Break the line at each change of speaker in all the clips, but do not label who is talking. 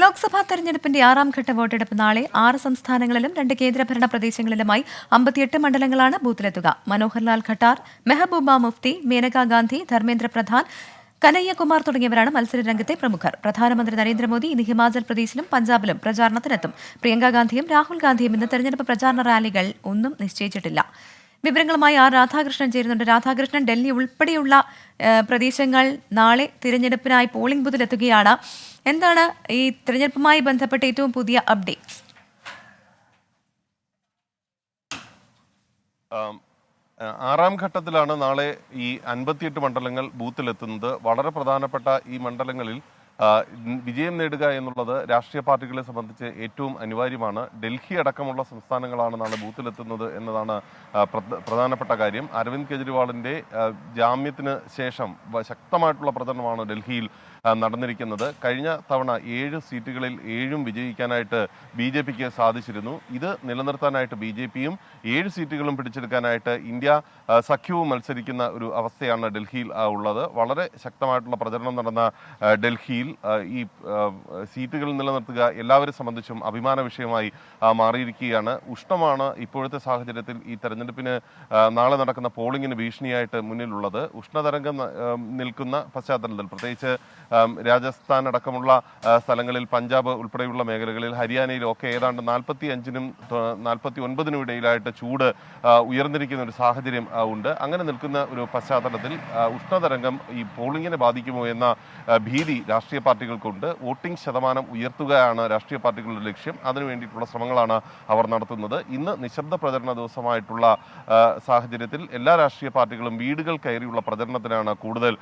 ലോക്സഭാ തെരഞ്ഞെടുപ്പിന്റെ ആറാം ഘട്ട വോട്ടെടുപ്പ് നാളെ ആറ് സംസ്ഥാനങ്ങളിലും രണ്ട് കേന്ദ്രഭരണ പ്രദേശങ്ങളിലുമായി അമ്പത്തിയെട്ട് മണ്ഡലങ്ങളാണ് ബൂത്തിലെത്തുക. മനോഹർലാൽ ഖട്ടാർ മെഹബൂബ മുഫ്തി മേനകാ ഗാന്ധി ധർമ്മേന്ദ്ര പ്രധാൻ കനയ്യകുമാർ തുടങ്ങിയവരാണ് മത്സരരംഗത്തെ പ്രമുഖർ. പ്രധാനമന്ത്രി നരേന്ദ്രമോദി ഇന്ന് ഹിമാചൽ പ്രദേശിലും പഞ്ചാബിലും പ്രചാരണത്തിനെത്തും. പ്രിയങ്ക ഗാന്ധിയും രാഹുൽ ഗാന്ധിയും ഇന്ന് തെരഞ്ഞെടുപ്പ് പ്രചാരണ റാലികൾ ഒന്നും നിശ്ചയിച്ചിട്ടില്ല. വിവരങ്ങളുമായി ആർ രാധാകൃഷ്ണൻ ചേരുന്നുണ്ട്. രാധാകൃഷ്ണൻ ഡൽഹി ഉൾപ്പെടെയുള്ള പ്രദേശങ്ങൾ നാളെ തിരഞ്ഞെടുപ്പിനായി പോളിംഗ് ബൂത്തിലെത്തുകയാണ് എന്താണ് ഈ തിരഞ്ഞെടുപ്പുമായി ബന്ധപ്പെട്ട ഏറ്റവും പുതിയ അപ്ഡേറ്റ്സ്
ആറാം ഘട്ടത്തിലാണ് നാളെ ഈ അൻപത്തിയെട്ട് മണ്ഡലങ്ങൾ ബൂത്തിലെത്തുന്നത് വളരെ പ്രധാനപ്പെട്ട ഈ മണ്ഡലങ്ങളിൽ വിജയം നേടുക എന്നുള്ളത് രാഷ്ട്രീയ പാർട്ടികളെ സംബന്ധിച്ച് ഏറ്റവും അനിവാര്യമാണ്. ഡൽഹി അടക്കമുള്ള സംസ്ഥാനങ്ങളാണ് നാളെ ബൂത്തിലെത്തുന്നത് എന്നതാണ് പ്രധാനപ്പെട്ട കാര്യം. അരവിന്ദ് കെജ്രിവാളിന്റെ ജാമ്യത്തിന് ശേഷം ശക്തമായിട്ടുള്ള പ്രചരണമാണ് ഡൽഹിയിൽ നടന്നിരിക്കുന്നത്. കഴിഞ്ഞ തവണ ഏഴ് സീറ്റുകളിൽ ഏഴും വിജയിക്കാനായിട്ട് ബി ജെ പിക്ക് സാധിച്ചിരുന്നു. ഇത് നിലനിർത്താനായിട്ട് ബി ജെ പിയും ഏഴ് സീറ്റുകളും പിടിച്ചെടുക്കാനായിട്ട് ഇന്ത്യ സഖ്യവും മത്സരിക്കുന്ന ഒരു അവസ്ഥയാണ് ഡൽഹിയിൽ ഉള്ളത്. വളരെ ശക്തമായിട്ടുള്ള പ്രചരണം നടന്ന ഡൽഹിയിൽ ഈ സീറ്റുകൾ നിലനിർത്തുക എല്ലാവരെ സംബന്ധിച്ചും അഭിമാന വിഷയമായി മാറിയിരിക്കുകയാണ്. ഉഷ്ണമാണ് ഇപ്പോഴത്തെ സാഹചര്യത്തിൽ ഈ തെരഞ്ഞെടുപ്പിന് നാളെ നടക്കുന്ന പോളിംഗിന് ഭീഷണിയായിട്ട് മുന്നിലുള്ളത്. ഉഷ്ണതരംഗം നിൽക്കുന്ന പശ്ചാത്തലത്തിൽ പ്രത്യേകിച്ച് രാജസ്ഥാൻ അടക്കമുള്ള സ്ഥലങ്ങളിൽ പഞ്ചാബ് ഉൾപ്പെടെയുള്ള മേഖലകളിൽ ഹരിയാനയിലും ഒക്കെ ഏതാണ്ട് നാൽപ്പത്തി അഞ്ചിനും നാൽപ്പത്തി ഒൻപതിനും ഇടയിലായിട്ട് ചൂട് ഉയർന്നിരിക്കുന്ന ഒരു സാഹചര്യം ഉണ്ട്. അങ്ങനെ നിൽക്കുന്ന ഒരു പശ്ചാത്തലത്തിൽ ഉഷ്ണതരംഗം ഈ പോളിംഗിനെ ബാധിക്കുമോ എന്ന ഭീതി രാഷ്ട്രീയ പാർട്ടികൾക്കുണ്ട്. വോട്ടിംഗ് ശതമാനം ഉയർത്തുകയാണ് രാഷ്ട്രീയ പാർട്ടികളുടെ ലക്ഷ്യം. അതിനു വേണ്ടിയിട്ടുള്ള ശ്രമങ്ങളാണ് അവർ നടത്തുന്നത്. ഇന്ന് നിശബ്ദ പ്രചരണ ദിവസമായിട്ടുള്ള സാഹചര്യത്തിൽ എല്ലാ രാഷ്ട്രീയ പാർട്ടികളും വീടുകൾ കയറിയുള്ള പ്രചരണത്തിനാണ് കൂടുതൽ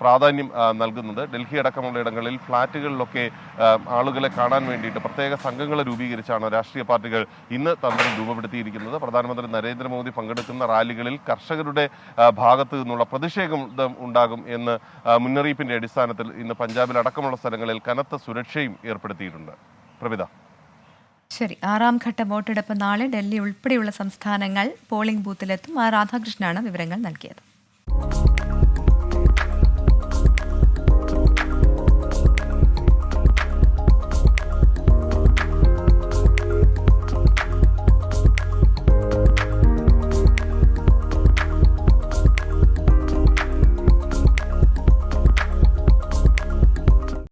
പ്രാധാന്യം നൽകുന്നത്. ഡൽഹി അടക്കമുള്ള ഇടങ്ങളിൽ ഫ്ളാറ്റുകളിലൊക്കെ ആളുകളെ കാണാൻ വേണ്ടിയിട്ട് പ്രത്യേക സംഘങ്ങളെ രൂപീകരിച്ചാണ് രാഷ്ട്രീയ പാർട്ടികൾ ഇന്ന് തന്ത്രം രൂപപ്പെടുത്തിയിരിക്കുന്നത്. പ്രധാനമന്ത്രി നരേന്ദ്രമോദി പങ്കെടുക്കുന്ന റാലികളിൽ കർഷകരുടെ ഭാഗത്തു നിന്നുള്ള പ്രതിഷേധം ഉണ്ടാകും എന്ന് മുന്നറിയിപ്പിന്റെ അടിസ്ഥാനത്തിൽ ഇന്ന് പഞ്ചാബിൽ അടക്കമുള്ള സ്ഥലങ്ങളിൽ കനത്ത സുരക്ഷയും ഏർപ്പെടുത്തിയിട്ടുണ്ട്. പ്രവിത.
ശരി. ആറാം ഘട്ട വോട്ടെടുപ്പ് നാളെ ഡൽഹി ഉൾപ്പെടെയുള്ള സംസ്ഥാനങ്ങൾ പോളിംഗ് ബൂത്തിലെത്തും. ആർ രാധാകൃഷ്ണനാണ് വിവരങ്ങൾ നൽകിയത്.